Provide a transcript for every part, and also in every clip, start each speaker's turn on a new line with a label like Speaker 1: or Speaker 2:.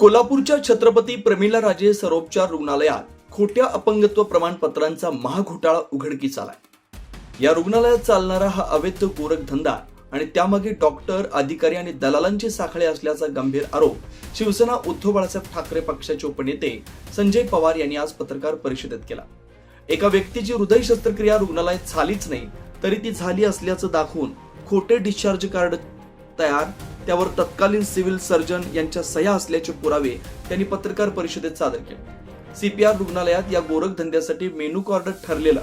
Speaker 1: कोल्हापूरच्या छत्रपती प्रमिला राजे सरोपचार रुग्णालयात खोट्या अपंगत्व प्रमाणपत्रांचा महाघोटाळा उघडकीस आलाय. या रुग्णालयात चालणारा हा अवैध गोरखधंदा आणि त्यामागे डॉक्टर अधिकारी आणि दलालांचे साखळे असल्याचा गंभीर आरोप शिवसेना उद्धव बाळासाहेब ठाकरे पक्षाचे उपनेते संजय पवार यांनी आज पत्रकार परिषदेत केला. एका व्यक्तीची हृदय शस्त्रक्रिया रुग्णालयात झालीच नाही तरी ती झाली असल्याचं दाखवून खोटे डिस्चार्ज कार्ड तयार त्यावर तत्कालीन सिव्हिल सर्जन यांच्या सह्या असल्याचे पुरावे त्यांनी पत्रकार परिषदेत सादर केले. सीपीआर रुग्णालयात या गोरखधंद्यासाठी मेनू कार्ड ठरलेला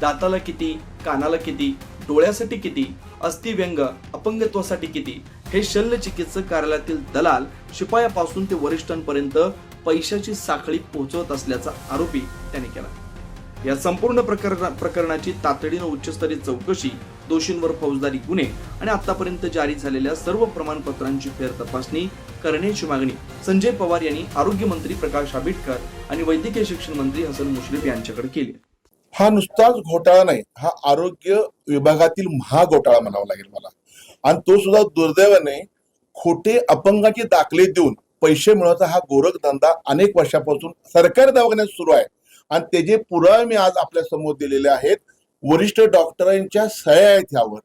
Speaker 1: दाताला किती कानाला किती डोळ्यासाठी किती अस्थिव्यंग अपंगत्वासाठी किती हे शल्य चिकित्सक कार्यालयातील दलाल शिपायापासून ते वरिष्ठांपर्यंत पैशाची साखळी पोहोचवत असल्याचा आरोपी त्यांनी केला. या संपूर्ण प्रकरणा प्रकरणाची तातडीनं उच्चस्तरीय चौकशी दोषींवर फौजदारी गुन्हे आणि आतापर्यंत जारी झालेल्या सर्व प्रमाणपत्रांची फेर तपासणी करण्याची मागणी संजय पवार यांनी आरोग्य मंत्री प्रकाश आंबेडकर आणि वैद्यकीय शिक्षण मंत्री हसन मुश्रीफ यांच्याकडे केली.
Speaker 2: हा नुसताच घोटाळा नाही हा आरोग्य विभागातील महाघोटाळा म्हणावा लागेल मला. आणि तो सुद्धा दुर्दैवाने खोटे अपंगाचे दाखले देऊन पैसे मिळवता हा गोरखधंदा अनेक वर्षापासून सरकारी दवाखान्यात सुरू आहे. आणि त्याचे पुरावे मी आज आपल्यासमोर दिलेले आहेत वरिष्ठ डॉक्टरांच्या सह्या आहेत यावर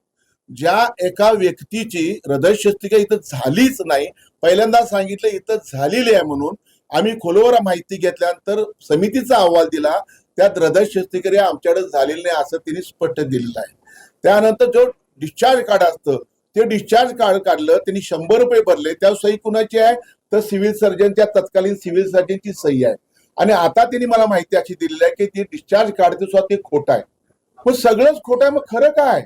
Speaker 2: ज्या एका व्यक्तीची हृदय इथं झालीच नाही पहिल्यांदा सांगितलं इथं झालेली आहे म्हणून आम्ही खोलवर माहिती घेतल्यानंतर समितीचा अहवाल दिला त्यात हृदय शस्त्रक्रिया आमच्याकडे झालेली नाही असं त्यांनी स्पष्ट दिलेलं आहे. त्यानंतर जो डिस्चार्ज कार्ड असतं ते डिस्चार्ज कार्ड काढलं त्यांनी शंभर रुपये भरले त्या सही कुणाची आहे? तर सिव्हिल सर्जन त्या तत्कालीन सिव्हिल सर्जनची सही आहे. आणि आता त्यांनी मला माहिती अशी दिलेली आहे की ती डिस्चार्ज कार्ड सुद्धा ते खोट आहे. मग सगळंच खोट आहे मग खरं काय?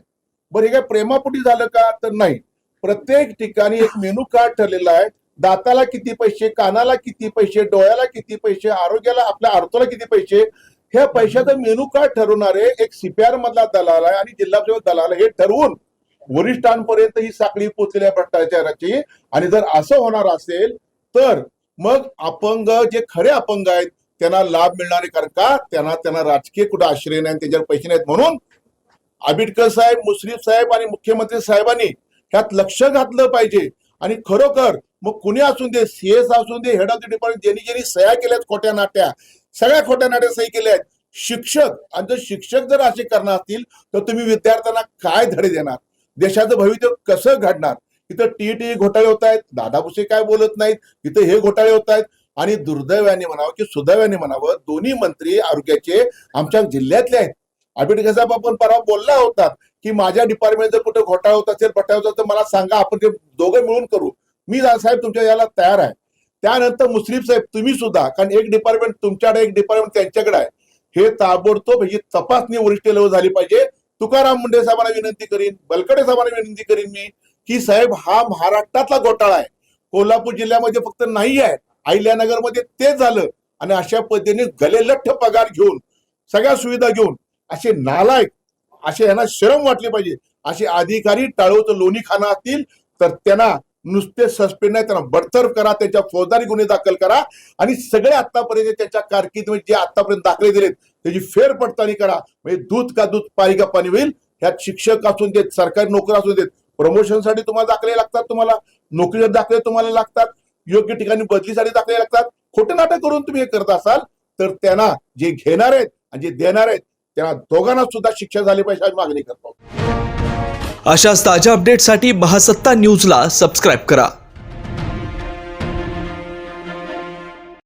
Speaker 2: बरं हे काय प्रेमापुटी झालं का? तर नाही. प्रत्येक ठिकाणी एक मेनू कार्ड ठरलेला आहे. दाताला किती पैसे कानाला किती पैसे डोळ्याला किती पैसे आरोग्याला आपल्या आरतोला किती पैसे ह्या पैशाचं मेनू कार्ड ठरवणारे एक सीपीआर मधला दलाल आहे आणि जिल्हा परिषद दलाल हे ठरवून वरिष्ठांपर्यंत ही साखळी पोचलेल्या भ्रष्टाचाराची. आणि जर असं होणार असेल तर मग अपंग जे खरे अपंग आहेत त्यांना लाभ मिळणारे कारण का? त्यांना त्यांना राजकीय कुठं आश्रय नाही त्याच्यावर पैसे नाहीत म्हणून आंबेडकर साहेब मुश्रीफ साहेब आणि मुख्यमंत्री साहेबांनी ह्यात लक्ष घातलं पाहिजे. आणि खरोखर मग कुणी असून दे सीएस असून दे हेड ऑफ द डिपार्टमेंट ज्यांनी ज्यांनी सह्या केल्यात खोट्या नाट्या सगळ्या खोट्या नाट्या सही केल्या आहेत शिक्षक आणि जर शिक्षक जर असे करणार असतील तर तुम्ही विद्यार्थ्यांना काय धडे देणार? देशाचं भविष्य कसं घडणार? इथं टी टी घोटाळे होत आहेत दादा भुसे काय बोलत नाहीत इथं हे घोटाळे होत आहेत. आणि दुर्दैवाने म्हणावं की सुदैवाने म्हणावं दोन्ही मंत्री आरोग्याचे आमच्या जिल्ह्यातले आहेत. आंबेडकर साहेब आपण परवा बोलला होता की माझ्या डिपार्टमेंट जर कुठे घोटाळा होत असेल पटाळ होता तर मला सांगा आपण ते दोघं मिळून करू. मी साहेब तुमच्या याला तयार आहे. त्यानंतर मुस्लिम साहेब तुम्ही सुद्धा कारण एक डिपार्टमेंट तुमच्याकडे एक डिपार्टमेंट त्यांच्याकडे आहे. हे ताबडतोब ही तपासणी वरिष्ठ लेवल झाली पाहिजे. तुकाराम मुंडे साहेबांना विनंती करीन बलकडे साहेबांना विनंती करीन मी की साहेब हा महाराष्ट्रातला घोटाळा आहे. कोल्हापूर जिल्ह्यामध्ये फक्त नाही आहे अहिल्यानगरमध्ये ते झालं. आणि अशा पद्धतीने गले लठ्ठ पगार घेऊन सगळ्या सुविधा घेऊन असे नालायक असे यांना शरम वाटली पाहिजे. असे अधिकारी टाळवत लोणी खाना असतील तर त्यांना नुसते सस्पेंड नाही त्यांना बडतर्फ करा त्यांच्या फौजदारी गुन्हे दाखल करा. आणि सगळे आतापर्यंत त्यांच्या कारकिर्दीमध्ये जे आतापर्यंत दाखले दिलेत त्याची फेर पडताळणी करा. म्हणजे दूध का दूध पाणी का पाणी होईल ह्यात शिक्षक असून देत सरकारी नोकर असून देत प्रमोशनसाठी तुम्हाला दाखले लागतात तुम्हाला. नोकरीवर दाखले तुम्हाला लागतात. योग्य ठिकाणी बदलीसाठी दाखले लागतात. खोटे नाटक करून तुम्ही हे करत असाल तर त्यांना जे घेणार आहेत आणि जे देणार आहेत त्यांना दोघांना सुद्धा शिक्षा झाली पाहिजे अशी मागणी करतो.
Speaker 1: अशाच ताज्या अपडेटसाठी महासत्ता न्यूजला सबस्क्राईब करा.